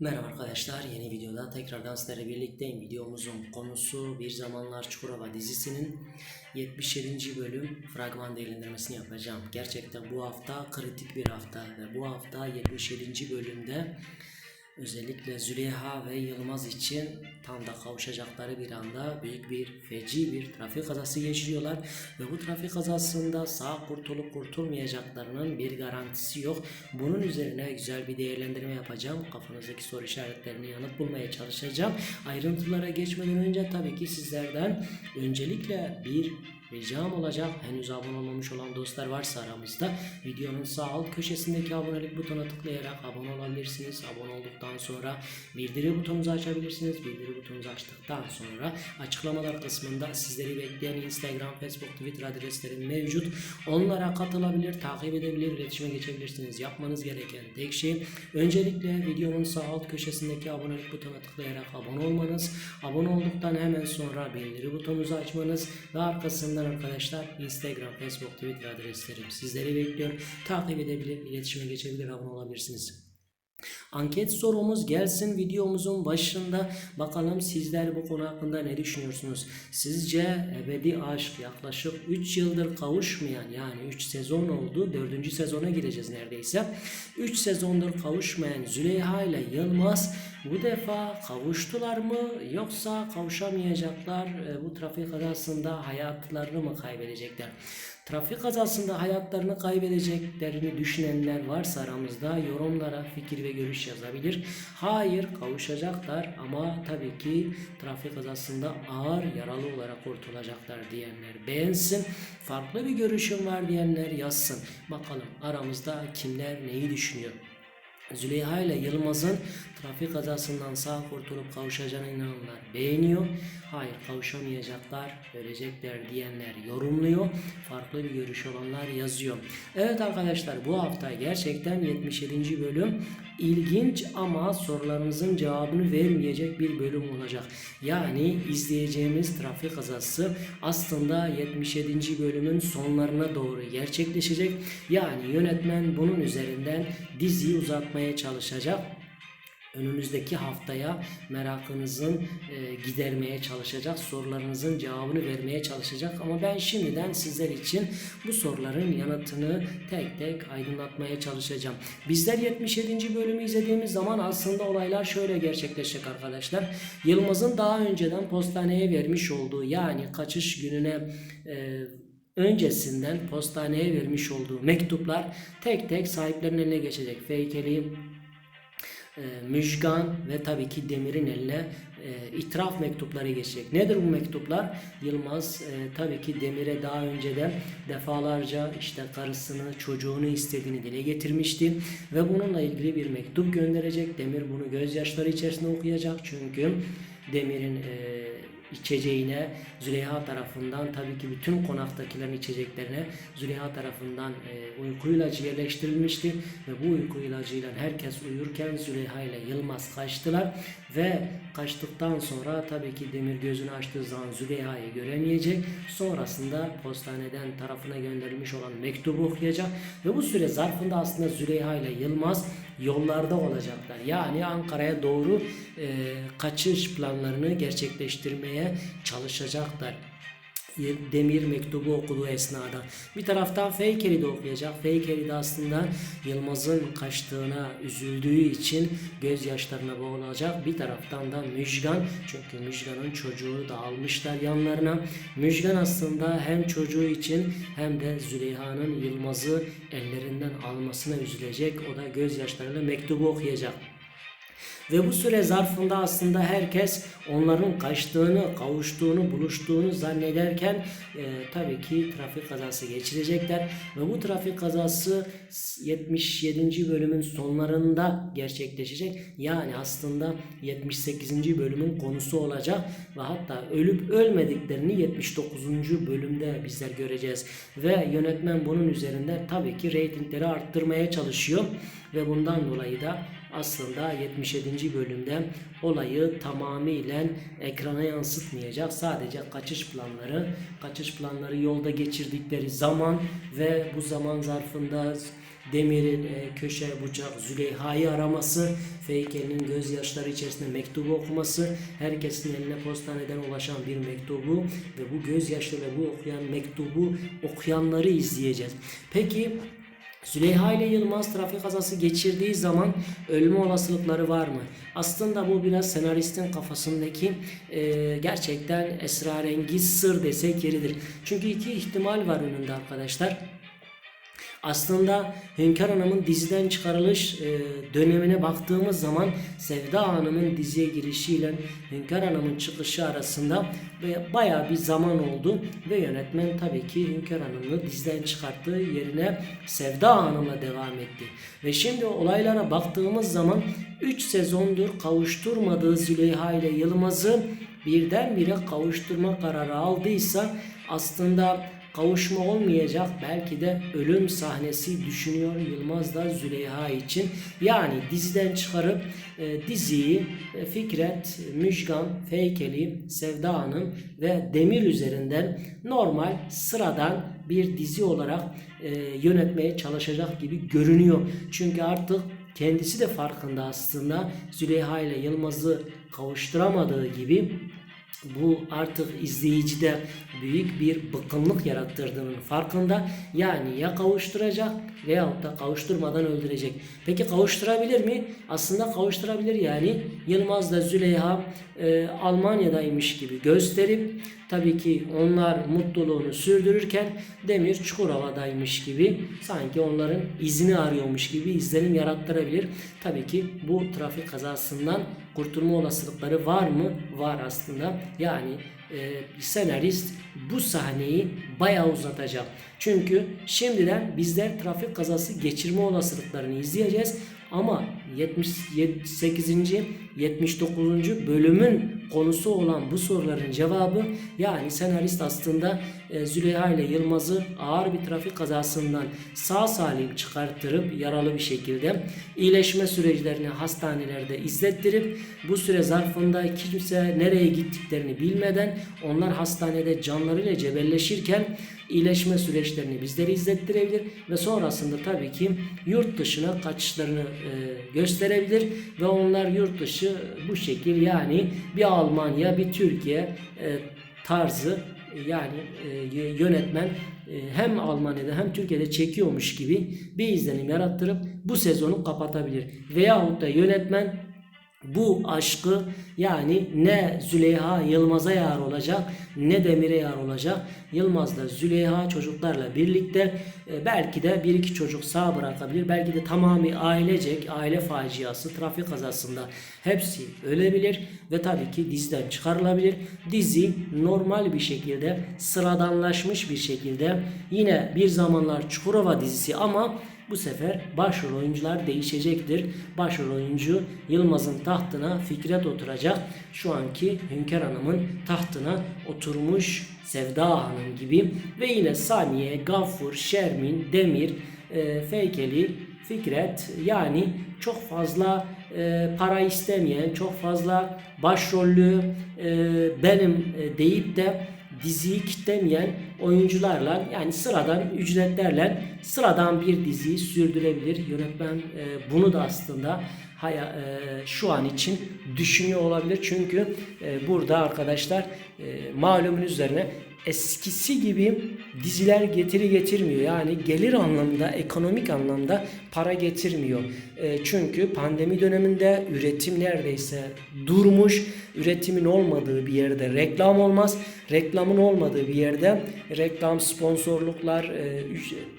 Merhaba arkadaşlar, yeni videoda tekrardan sizlerle birlikteyim. Videomuzun konusu Bir Zamanlar Çukurova dizisinin 77. bölüm fragman değerlendirmesini yapacağım. Gerçekten bu hafta kritik bir hafta ve bu hafta 77. bölümde özellikle Züleyha ve Yılmaz için tam da kavuşacakları bir anda büyük bir feci bir trafik kazası geçiriyorlar ve bu trafik kazasında sağ kurtulup kurtulmayacaklarının bir garantisi yok. Bunun üzerine güzel bir değerlendirme yapacağım. Kafanızdaki soru işaretlerini yanıt bulmaya çalışacağım. Ayrıntılara geçmeden önce tabii ki sizlerden öncelikle bir ricam olacak. Henüz abone olmamış olan dostlar varsa aramızda videonun sağ alt köşesindeki abonelik butonuna tıklayarak abone olabilirsiniz. Abone olduktan sonra bildiri butonunuzu açabilirsiniz. Bildiri butonunuzu açtıktan sonra açıklamalar kısmında sizleri bekleyen Instagram, Facebook, Twitter adreslerim mevcut. Onlara katılabilir, takip edebilir, iletişime geçebilirsiniz. Yapmanız gereken tek şey öncelikle videonun sağ alt köşesindeki abonelik butonuna tıklayarak abone olmanız. Abone olduktan hemen sonra bildiri butonunuzu açmanız ve arkasından arkadaşlar Instagram, Facebook, Twitter adreslerim sizleri bekliyor. Takip edebilir, iletişime geçebilir, abone olabilirsiniz. Anket sorumuz gelsin videomuzun başında. Bakalım sizler bu konu hakkında ne düşünüyorsunuz? Sizce ebedi aşk yaklaşık 3 yıldır kavuşmayan yani 3 sezon oldu. 4. sezona gireceğiz neredeyse. 3 sezondur kavuşmayan Züleyha ile Yılmaz bu defa kavuştular mı yoksa kavuşamayacaklar? E, Bu trafik kazasında hayatlarını mı kaybedecekler? Trafik kazasında hayatlarını kaybedeceklerini düşünenler varsa aramızda yorumlara fikir ve görüş yazabilir. Hayır kavuşacaklar ama tabii ki trafik kazasında ağır yaralı olarak kurtulacaklar diyenler beğensin. Farklı bir görüşüm var diyenler yazsın. Bakalım aramızda kimler neyi düşünüyor? Züleyha ile Yılmaz'ın trafik kazasından sağ kurtulup kavuşacağına inananlar beğeniyor. Hayır kavuşamayacaklar, ölecekler diyenler yorumluyor. Farklı bir görüş olanlar yazıyor. Evet arkadaşlar bu hafta gerçekten 77. bölüm ilginç ama sorularınızın cevabını vermeyecek bir bölüm olacak. Yani izleyeceğimiz trafik kazası aslında 77. bölümün sonlarına doğru gerçekleşecek. Yani yönetmen bunun üzerinden diziyi uzatmaya çalışacak önümüzdeki haftaya merakınızın e, gidermeye çalışacak, sorularınızın cevabını vermeye çalışacak. Ama ben şimdiden sizler için bu soruların yanıtını tek tek aydınlatmaya çalışacağım. Bizler 77. bölümü izlediğimiz zaman aslında olaylar şöyle gerçekleşecek arkadaşlar. Yılmaz'ın daha önceden postaneye vermiş olduğu yani kaçış gününe e, öncesinden postaneye vermiş olduğu mektuplar tek tek sahiplerinin eline geçecek. Feykeli, Müjgan ve tabii ki Demir'in eline e, itiraf mektupları geçecek. Nedir bu mektuplar? Yılmaz e, tabii ki Demir'e daha önceden defalarca işte karısını, çocuğunu istediğini dile getirmişti ve bununla ilgili bir mektup gönderecek. Demir bunu gözyaşları içerisinde okuyacak çünkü Demir'in e, içeceğine Züleyha tarafından tabii ki bütün konaktakilerin içeceklerine Züleyha tarafından e, uyku ilacı yerleştirilmişti ve bu uyku ilacıyla herkes uyurken Züleyha ile Yılmaz kaçtılar ve kaçtıktan sonra tabii ki Demir gözünü açtığı zaman Züleyha'yı göremeyecek. Sonrasında postaneden tarafına gönderilmiş olan mektubu okuyacak ve bu süre zarfında aslında Züleyha ile Yılmaz yollarda olacaklar. Yani Ankara'ya doğru e, kaçış planlarını gerçekleştirmeye çalışacaklar. Demir mektubu okuduğu esnada. Bir taraftan Feykeli de okuyacak. Feykeli de aslında Yılmaz'ın kaçtığına üzüldüğü için gözyaşlarına boğulacak. Bir taraftan da Müjgan. Çünkü Müjgan'ın çocuğu da almışlar yanlarına. Müjgan aslında hem çocuğu için hem de Züleyha'nın Yılmaz'ı ellerinden almasına üzülecek. O da gözyaşlarıyla mektubu okuyacak. Ve bu süre zarfında aslında herkes onların kaçtığını, kavuştuğunu, buluştuğunu zannederken e, tabii ki trafik kazası geçirecekler. Ve bu trafik kazası 77. bölümün sonlarında gerçekleşecek. Yani aslında 78. bölümün konusu olacak. Ve hatta ölüp ölmediklerini 79. bölümde bizler göreceğiz. Ve yönetmen bunun üzerinde tabii ki reytingleri arttırmaya çalışıyor. Ve bundan dolayı da aslında 77. bölümde olayı tamamıyla ekrana yansıtmayacak. Sadece kaçış planları, kaçış planları yolda geçirdikleri zaman ve bu zaman zarfında Demir'in e, köşe bucak Züleyha'yı araması, Feykel'in gözyaşları içerisinde mektubu okuması, herkesin eline postaneden ulaşan bir mektubu ve bu gözyaşları bu okuyan mektubu okuyanları izleyeceğiz. Peki Züleyha ile Yılmaz trafik kazası geçirdiği zaman ölme olasılıkları var mı? Aslında bu biraz senaristin kafasındaki e, gerçekten esrarengiz sır desek yeridir. Çünkü iki ihtimal var önünde arkadaşlar. Aslında Hünkar Hanım'ın diziden çıkarılış e, dönemine baktığımız zaman Sevda Hanım'ın diziye girişiyle Hünkar Hanım'ın çıkışı arasında ve bayağı bir zaman oldu ve yönetmen tabii ki Hünkar Hanım'ı diziden çıkarttığı yerine Sevda Hanım'la devam etti. Ve şimdi olaylara baktığımız zaman 3 sezondur kavuşturmadığı Züleyha ile Yılmaz'ı birdenbire kavuşturma kararı aldıysa aslında kavuşma olmayacak belki de ölüm sahnesi düşünüyor Yılmaz da Züleyha için. Yani diziden çıkarıp e, diziyi e, Fikret, Müjgan, Feykeli, Sevda Hanım ve Demir üzerinden normal sıradan bir dizi olarak e, yönetmeye çalışacak gibi görünüyor. Çünkü artık kendisi de farkında aslında Züleyha ile Yılmaz'ı kavuşturamadığı gibi bu artık izleyicide büyük bir bıkkınlık yarattırdığının farkında. Yani ya kavuşturacak veyahut da kavuşturmadan öldürecek. Peki kavuşturabilir mi? Aslında kavuşturabilir yani. Yılmaz'la Züleyha e, Almanya'daymış gibi gösterip tabii ki onlar mutluluğunu sürdürürken Demir Çukurova'daymış gibi sanki onların izini arıyormuş gibi izlenim yarattırabilir. Tabii ki bu trafik kazasından kurtulma olasılıkları var mı? Var aslında. Yani e, senarist bu sahneyi bayağı uzatacak. Çünkü şimdiden bizler trafik kazası geçirme olasılıklarını izleyeceğiz. Ama 78. 79. bölümün konusu olan bu soruların cevabı yani senarist aslında Züleyha ile Yılmaz'ı ağır bir trafik kazasından sağ salim çıkarttırıp yaralı bir şekilde iyileşme süreçlerini hastanelerde izlettirip bu süre zarfında kimse nereye gittiklerini bilmeden onlar hastanede canlarıyla cebelleşirken iyileşme süreçlerini bizlere izlettirebilir ve sonrasında tabii ki yurt dışına kaçışlarını e, gösterebilir ve onlar yurt dışı bu şekil yani bir Almanya bir Türkiye e, tarzı yani e, yönetmen e, hem Almanya'da hem Türkiye'de çekiyormuş gibi bir izlenim yarattırıp bu sezonu kapatabilir. Veyahut da yönetmen bu aşkı yani ne Züleyha Yılmaz'a yar olacak ne Demir'e yar olacak. Yılmaz'la Züleyha çocuklarla birlikte e, belki de bir iki çocuk sağ bırakabilir. Belki de tamamı ailecek aile faciası trafik kazasında hepsi ölebilir ve tabii ki diziden çıkarılabilir. Dizi normal bir şekilde sıradanlaşmış bir şekilde yine bir zamanlar Çukurova dizisi ama bu sefer başrol oyuncular değişecektir. Başrol oyuncu Yılmaz'ın tahtına Fikret oturacak. Şu anki Hünkar Hanım'ın tahtına oturmuş Sevda Hanım gibi ve yine Saniye, Gaffur, Şermin, Demir, e, Feykeli, Fikret yani çok fazla e, para istemeyen, çok fazla başrollü e, benim e, deyip de diziyi kitlemeyen oyuncularla yani sıradan ücretlerle sıradan bir diziyi sürdürebilir. Yönetmen e, bunu da aslında haya, e, şu an için düşünüyor olabilir. Çünkü e, burada arkadaşlar e, malumun üzerine eskisi gibi diziler getiri getirmiyor. Yani gelir anlamında, ekonomik anlamda para getirmiyor. E, çünkü pandemi döneminde üretim neredeyse durmuş. Üretimin olmadığı bir yerde reklam olmaz. Reklamın olmadığı bir yerde reklam, sponsorluklar, e,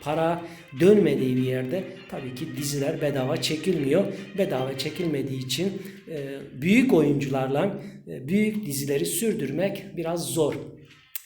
para dönmediği bir yerde tabii ki diziler bedava çekilmiyor. Bedava çekilmediği için e, büyük oyuncularla e, büyük dizileri sürdürmek biraz zor.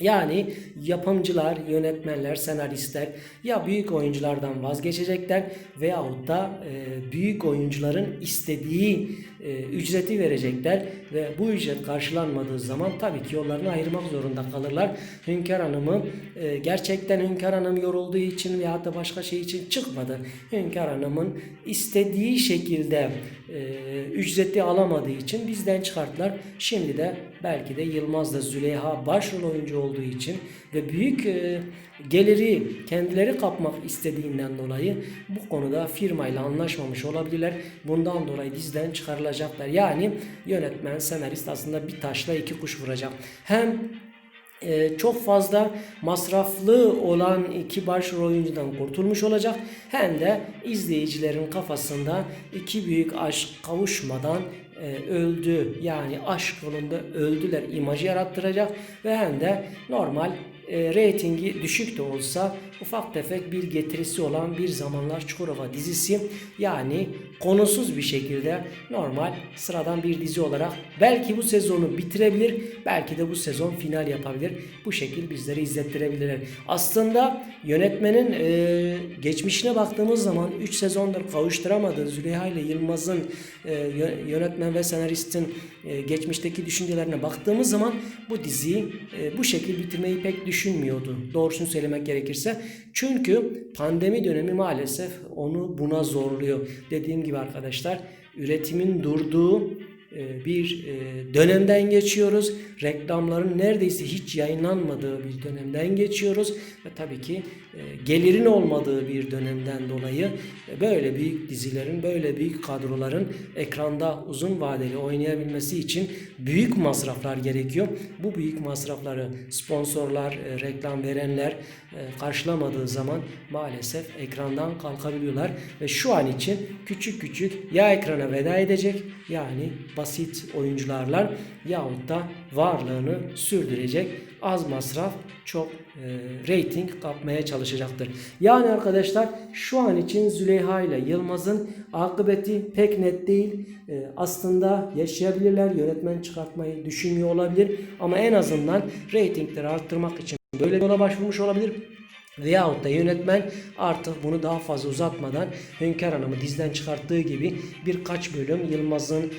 Yani yapımcılar, yönetmenler, senaristler ya büyük oyunculardan vazgeçecekler veyahut da e, büyük oyuncuların istediği e, ücreti verecekler ve bu ücret karşılanmadığı zaman tabii ki yollarını ayırmak zorunda kalırlar. Hünkar Hanım'ı e, gerçekten Hünkar Hanım yorulduğu için veya da başka şey için çıkmadı. Hünkar Hanım'ın istediği şekilde e, ücreti alamadığı için bizden çıkarttılar. Şimdi de belki de Yılmaz da Züleyha başrol oyuncu olduğu için ve büyük e, geliri kendileri kapmak istediğinden dolayı bu konuda firmayla anlaşmamış olabilirler. Bundan dolayı diziden çıkarılacaklar. Yani yönetmen, senarist aslında bir taşla iki kuş vuracak. Hem e, çok fazla masraflı olan iki başrol oyuncudan kurtulmuş olacak. Hem de izleyicilerin kafasında iki büyük aşk kavuşmadan e, öldü yani aşk yolunda öldüler imajı yarattıracak ve hem de normal e, reytingi düşük de olsa ufak tefek bir getirisi olan bir zamanlar Çukurova dizisi yani konusuz bir şekilde normal sıradan bir dizi olarak belki bu sezonu bitirebilir belki de bu sezon final yapabilir bu şekil bizleri izlettirebilirler. Aslında yönetmenin e, geçmişine baktığımız zaman 3 sezondur kavuşturamadığı Züleyha ile Yılmaz'ın e, yö- yönetmen ve senaristin e, geçmişteki düşüncelerine baktığımız zaman bu diziyi e, bu şekil bitirmeyi pek düşünmüyordu. Doğrusunu söylemek gerekirse. Çünkü pandemi dönemi maalesef onu buna zorluyor. Dediğim gibi arkadaşlar üretimin durduğu bir e, dönemden geçiyoruz. Reklamların neredeyse hiç yayınlanmadığı bir dönemden geçiyoruz ve tabii ki e, gelirin olmadığı bir dönemden dolayı e, böyle büyük dizilerin, böyle büyük kadroların ekranda uzun vadeli oynayabilmesi için büyük masraflar gerekiyor. Bu büyük masrafları sponsorlar, e, reklam verenler e, karşılamadığı zaman maalesef ekrandan kalkabiliyorlar ve şu an için küçük küçük ya ekrana veda edecek yani basit oyuncularla yahut da varlığını sürdürecek az masraf çok e, rating kapmaya çalışacaktır. Yani arkadaşlar şu an için Züleyha ile Yılmaz'ın akıbeti pek net değil. E, aslında yaşayabilirler. Yönetmen çıkartmayı düşünmüyor olabilir. Ama en azından reytingleri arttırmak için böyle bir yola başvurmuş olabilir. Veyahut da yönetmen artık bunu daha fazla uzatmadan Hünkar Hanım'ı dizden çıkarttığı gibi birkaç bölüm Yılmaz'ın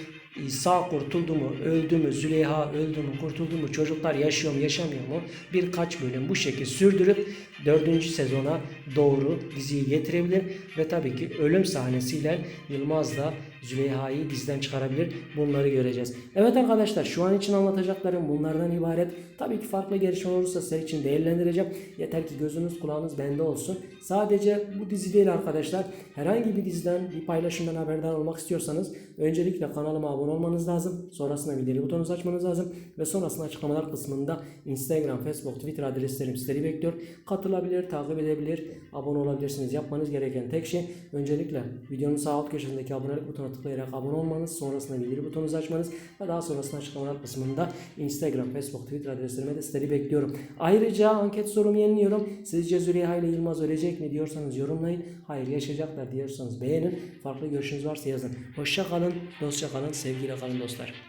sağ kurtuldu mu, öldü mü, Züleyha öldü mü, kurtuldu mu, çocuklar yaşıyor mu, yaşamıyor mu? Birkaç bölüm bu şekilde sürdürüp dördüncü sezona doğru diziyi getirebilir. Ve tabii ki ölüm sahnesiyle Yılmaz da Züleyha'yı diziden çıkarabilir. Bunları göreceğiz. Evet arkadaşlar şu an için anlatacaklarım bunlardan ibaret. Tabii ki farklı gelişme olursa sizler için değerlendireceğim. Yeter ki gözünüz kulağınız bende olsun. Sadece bu dizi değil arkadaşlar. Herhangi bir diziden bir paylaşımdan haberdar olmak istiyorsanız öncelikle kanalıma abone olmanız lazım. Sonrasında bildirim butonunuzu açmanız lazım. Ve sonrasında açıklamalar kısmında Instagram, Facebook, Twitter adreslerim sizleri bekliyor. Katılabilir, takip edebilir, abone olabilirsiniz. Yapmanız gereken tek şey öncelikle videonun sağ alt köşesindeki abonelik butonuna tıklayarak abone olmanız. Sonrasında bildirim butonunuzu açmanız ve daha sonrasında açıklamalar kısmında Instagram, Facebook, Twitter adreslerime de sizleri bekliyorum. Ayrıca anket sorumu yeniliyorum. Sizce Züleyha ile Yılmaz ölecek mi diyorsanız yorumlayın. Hayır yaşayacaklar diyorsanız beğenin. Farklı görüşünüz varsa yazın. Hoşça kalın, dostça kalın, sevgiyle kalın dostlar.